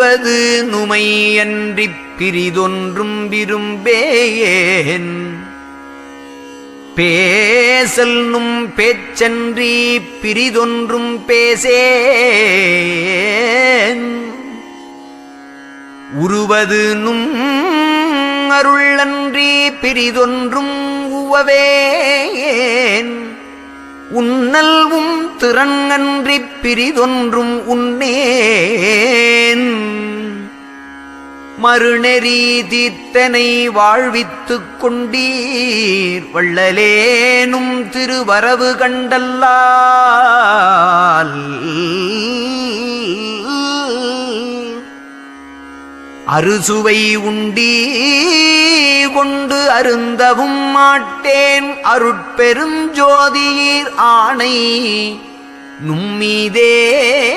உருவது நுமையன்றிப் பிரிதொன்றும் விரும்பேன் Basel நும் பேச்சன்றி பிரிதொன்றும் பேசேன். உருவது நும் அருளன்றி பிரிதொன்றும் உவவேன் உன்னல்வும் திறன் அன்றி பிரிதொன்றும் உன்னே மறுநெறி வாழ்வித்துக் கொண்டீர். வள்ளலேனும் திருவரவு கண்டல்லால். அறுசுவை உண்டீ கொண்டு அருந்தவும் மாட்டேன். அருட்பெருஞ்சோதியீர் ஆணை. நும்மீதே